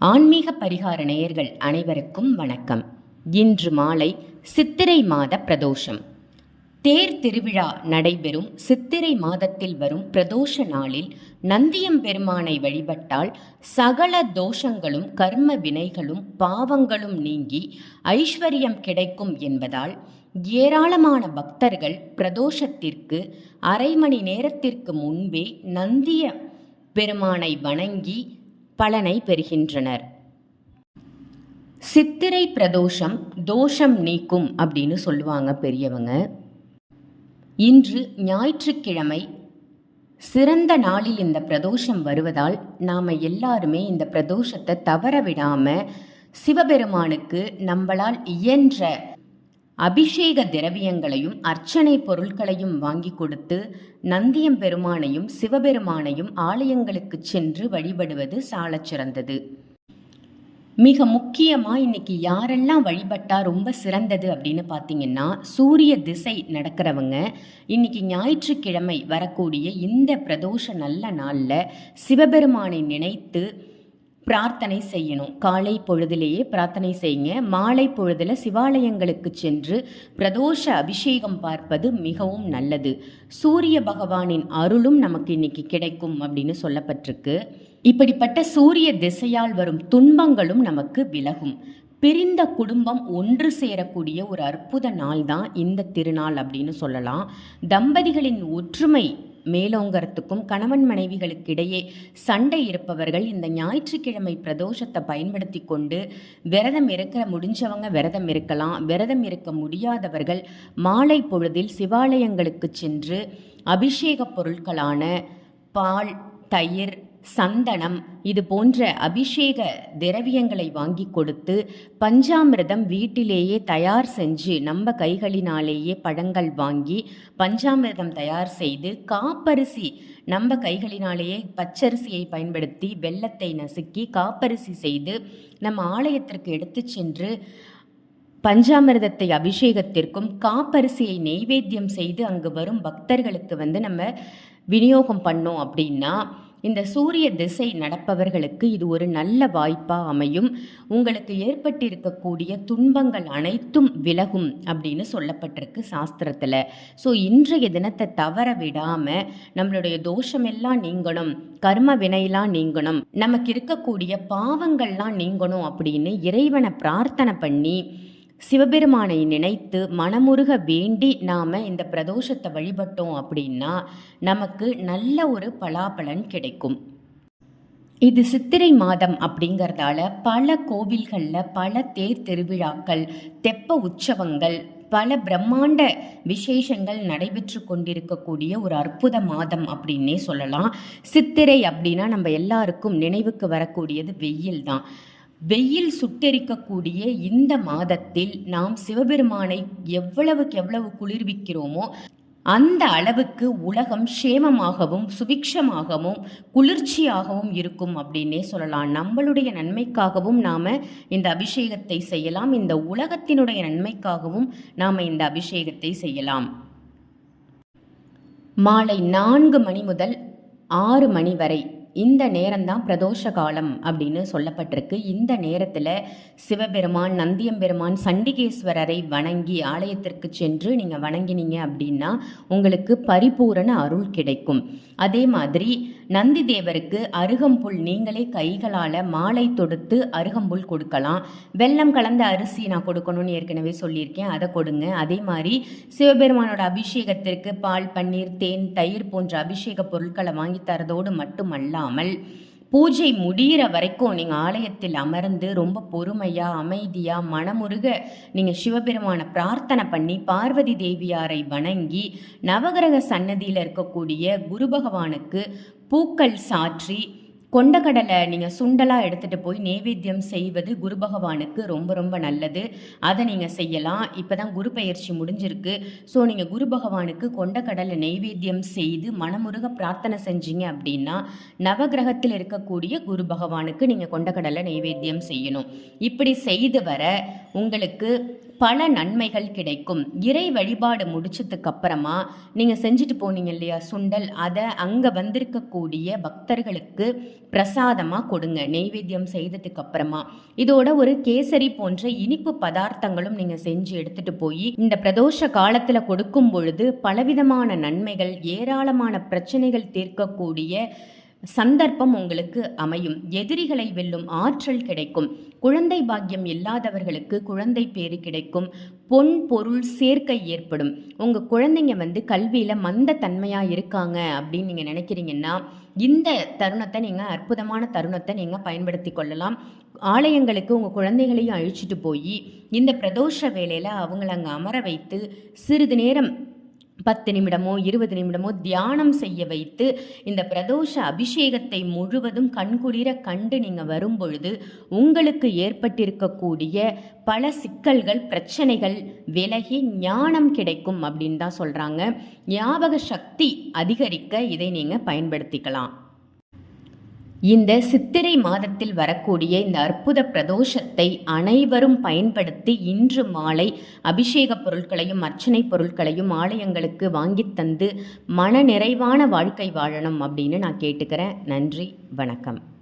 ஆன்மீக பரிகார நேயர்கள் அனைவருக்கும் வணக்கம். இன்று மாலை சித்திரை மாத பிரதோஷம். தேர் திருவிழா நடைபெறும் சித்திரை மாதத்தில் வரும் பிரதோஷ நாளில் நந்தியம் பெருமானை வழிபட்டால் சகல தோஷங்களும் கர்ம வினைகளும் பாவங்களும் நீங்கி ஐஸ்வர்யம் கிடைக்கும் என்பதால் ஏராளமான பக்தர்கள் பிரதோஷத்திற்கு அரை மணி நேரத்திற்கு முன்பே நந்திய பெருமானை வணங்கி பலனை பெறுகின்றனர். சித்திரை பிரதோஷம் தோஷம் நீக்கும் அப்படின்னு சொல்லுவாங்க பெரியவங்க. இன்று ஞாயிற்றுக்கிழமை சிறந்த நாளில் இந்த பிரதோஷம் வருவதால் நாம் எல்லாருமே இந்த பிரதோஷத்தை தவற விடாமல் சிவபெருமானுக்கு நம்மளால் இயன்ற அபிஷேக திரவியங்களையும் அர்ச்சனை பொருட்களையும் வாங்கி கொடுத்து நந்தியம் பெருமானையும் சிவபெருமானையும் ஆலயங்களுக்கு சென்று வழிபடுவது சாலச் சிறந்தது. மிக முக்கியமாக இன்னைக்கு யாரெல்லாம் வழிபட்டா ரொம்ப சிறந்தது அப்படின்னு பார்த்தீங்கன்னா சூரிய திசை நடக்கிறவங்க இன்னைக்கு ஞாயிற்றுக்கிழமை வரக்கூடிய இந்த பிரதோஷ நல்ல நாளில் சிவபெருமானை நினைத்து பிரார்த்தனை செய்யணும். காலை பொழுதிலேயே பிரார்த்தனை செய்யுங்க. மாலை பொழுதில் சிவாலயங்களுக்கு சென்று பிரதோஷ அபிஷேகம் பார்ப்பது மிகவும் நல்லது. சூரிய பகவானின் அருளும் நமக்கு இன்னைக்கு கிடைக்கும் அப்படின்னு சொல்லப்பட்டிருக்கு. இப்படிப்பட்ட சூரிய திசையால் வரும் துன்பங்களும் நமக்கு விலகும். பிரிந்த குடும்பம் ஒன்று சேரக்கூடிய ஒரு அற்புத நாள் தான் இந்த திருநாள் அப்படின்னு சொல்லலாம். தம்பதிகளின் ஒற்றுமை மேலோங்கறத்துக்கும் கணவன் மனைவிகளுக்கு இடையே சண்டை இருப்பவர்கள் இந்த ஞாயிற்றுக்கிழமை பிரதோஷத்தை பயன்படுத்தி கொண்டு விரதம் இருக்கிற முடிஞ்சவங்க விரதம் இருக்கலாம். விரதம் இருக்க முடியாதவர்கள் மாலை பொழுதில் சிவாலயங்களுக்கு சென்று அபிஷேக பொருட்களான பால் தயிர் சந்தனம் இது போன்ற அபிஷேக திரவியங்களை வாங்கி கொடுத்து பஞ்சாமிரதம் வீட்டிலேயே தயார் செஞ்சு நம்ம கைகளினாலேயே பழங்கள் வாங்கி பஞ்சாமிர்தம் தயார் செய்து காப்பரிசி நம்ம கைகளினாலேயே பச்சரிசியை பயன்படுத்தி வெள்ளத்தை நசுக்கி காப்பரிசி செய்து நம்ம ஆலயத்திற்கு எடுத்து சென்று பஞ்சாமிர்தத்தை அபிஷேகத்திற்கும் காப்பரிசியை நெய்வேத்தியம் செய்து அங்கு வரும் பக்தர்களுக்கு வந்து நம்ம விநியோகம் பண்ணோம் அப்படின்னா இந்த சூரிய திசை நடப்பவர்களுக்கு இது ஒரு நல்ல வாய்ப்பாக அமையும். உங்களுக்கு ஏற்பட்டிருக்கக்கூடிய துன்பங்கள் அனைத்தும் விலகும் அப்படின்னு சொல்லப்பட்டிருக்கு சாஸ்திரத்தில். ஸோ இன்றைய தினத்தை தவற விடாமல் நம்மளுடைய தோஷமெல்லாம் நீங்கணும் கர்ம வினையெல்லாம் நீங்கணும் நமக்கு இருக்கக்கூடிய பாவங்கள்லாம் நீங்கணும் அப்படின்னு இறைவனை பிரார்த்தனை பண்ணி சிவபெருமானை நினைத்து மனமுருக வேண்டி நாம் இந்த பிரதோஷத்தை வழிபட்டோம் அப்படின்னா நமக்கு நல்ல ஒரு பலாபலன் கிடைக்கும். இது சித்திரை மாதம் அப்படிங்கிறதால பல கோவில்களில் பல தேர் திருவிழாக்கள் தெப்ப உற்சவங்கள் பல பிரம்மாண்ட விசேஷங்கள் நடைபெற்று கொண்டிருக்கக்கூடிய ஒரு அற்புத மாதம் அப்படின்னே சொல்லலாம். சித்திரை அப்படின்னா நம்ம எல்லாருக்கும் நினைவுக்கு வரக்கூடியது வெயில் தான் வெயில் சுட்டெரிக்கக்கூடிய இந்த மாதத்தில் நாம் சிவபெருமானை எவ்வளவுக்கு எவ்வளவு குளிர்விக்கிறோமோ அந்த அளவுக்கு உலகம் சேமமாகவும் சுபிக்ஷமாகவும் குளிர்ச்சியாகவும் இருக்கும் அப்படின்னே சொல்லலாம். நம்மளுடைய நன்மைக்காகவும் நாம் இந்த அபிஷேகத்தை செய்யலாம். இந்த உலகத்தினுடைய நன்மைக்காகவும் நாம் இந்த அபிஷேகத்தை செய்யலாம். மாலை நான்கு மணி முதல் ஆறு மணி வரை இந்த நேரம்தான் பிரதோஷ காலம் அப்படின்னு சொல்லப்பட்டிருக்கு. இந்த நேரத்தில் சிவபெருமான் நந்தியம்பெருமான் சண்டிகேஸ்வரரை வணங்கி ஆலயத்திற்கு சென்று நீங்கள் வணங்கினீங்க அப்படின்னா உங்களுக்கு பரிபூரண அருள் கிடைக்கும். அதே மாதிரி நந்தி தேவருக்கு அருகம்புல் நீங்களே கைகளால் மாலை தொடுத்து அருகம்புல் கொடுக்கலாம். வெல்லம் கலந்த அரிசி நான் கொடுக்கணும்னு ஏற்கனவே சொல்லியிருக்கேன். அதை கொடுங்க. அதே மாதிரி சிவபெருமானோட அபிஷேகத்திற்கு பால் பன்னீர் தேன் தயிர் போன்ற அபிஷேக பொருட்களை வாங்கி தரதோடு மட்டுமல்லாமல் பூஜை முடிகிற வரைக்கும் நீங்கள் ஆலயத்தில் அமர்ந்து ரொம்ப பொறுமையாக அமைதியாக மனமுருக நீங்கள் சிவபெருமானை பிரார்த்தனை பண்ணி பார்வதி தேவியாரை வணங்கி நவகிரக சன்னதியில் இருக்கக்கூடிய குரு பகவானுக்கு பூக்கள் சாற்றி கொண்டக்கடலை நீங்கள் சுண்டலாக எடுத்துகிட்டு போய் நெய்வேத்தியம் செய்வது குரு பகவானுக்கு ரொம்ப ரொம்ப நல்லது. அதை நீங்கள் செய்யலாம். இப்போ தான் குரு பயிற்சி முடிஞ்சிருக்கு. ஸோ நீங்கள் குரு பகவானுக்கு கொண்டக்கடலை நெய்வேத்தியம் செய்து மனமுருக பிரார்த்தனை செஞ்சீங்க அப்படின்னா நவகிரகத்தில் இருக்கக்கூடிய குரு பகவானுக்கு நீங்கள் கொண்டக்கடலை நெய்வேத்தியம் செய்யணும். இப்படி செய்து வர உங்களுக்கு பல நன்மைகள் கிடைக்கும். இறை வழிபாடு முடிச்சதுக்கு அப்புறமா நீங்கள் செஞ்சுட்டு போனீங்க இல்லையா? சுண்டல். அதை அங்கே வந்திருக்கக்கூடிய பக்தர்களுக்கு பிரசாதமாக கொடுங்க. நெய்வேத்தியம் செய்ததுக்கு அப்புறமா இதோட ஒரு கேசரி போன்ற இனிப்பு பதார்த்தங்களும் நீங்கள் செஞ்சு எடுத்துட்டு போய் இந்த பிரதோஷ காலத்தில் கொடுக்கும் பொழுது பலவிதமான நன்மைகள் ஏராளமான பிரச்சனைகள் தீர்க்கக்கூடிய சந்தர்ப்பம் உங்களுக்கு அமையும். எதிரிகளை வெல்லும் ஆற்றல் கிடைக்கும். குழந்தை பாக்கியம் இல்லாதவர்களுக்கு குழந்தை பேறு கிடைக்கும். பொன் பொருள் சேர்க்கை ஏற்படும். உங்கள் குழந்தைங்க வந்து கல்வியில் மந்த தன்மையாக இருக்காங்க அப்படின்னு நீங்கள் நினைக்கிறீங்கன்னா இந்த தருணத்தை நீங்கள் அற்புதமான தருணத்தை நீங்கள் பயன்படுத்தி கொள்ளலாம். ஆலயங்களுக்கு உங்கள் குழந்தைகளையும் அழிச்சிட்டு போய் இந்த பிரதோஷ வேலையில் அவங்கள அங்கே அமர வைத்து சிறிது நேரம் பத்து நிமிடமோ இருபது நிமிடமோ தியானம் செய்ய வைத்து இந்த பிரதோஷ அபிஷேகத்தை முழுவதும் கண்குளிர கண்டு நீங்கள் வரும்பொழுது உங்களுக்கு ஏற்பட்டிருக்கக்கூடிய பல சிக்கல்கள் பிரச்சனைகள் விலகி ஞானம் கிடைக்கும் அப்படின்னு தான் சொல்கிறாங்க ஞாபக சக்தி அதிகரிக்க இதை நீங்கள் பயன்படுத்திக்கலாம். இந்த சித்திரை மாதத்தில் வரக்கூடிய இந்த அற்புத பிரதோஷத்தை அனைவரும் பயன்படுத்தி இன்று மாலை அபிஷேக பொருட்களையும் அர்ச்சனை பொருட்களையும் ஆலயங்களுக்கு வாங்கித் தந்து மன நிறைவான வாழ்க்கை வாழணும் அப்படின்னு நான் கேட்டுக்கிறேன். நன்றி வணக்கம்.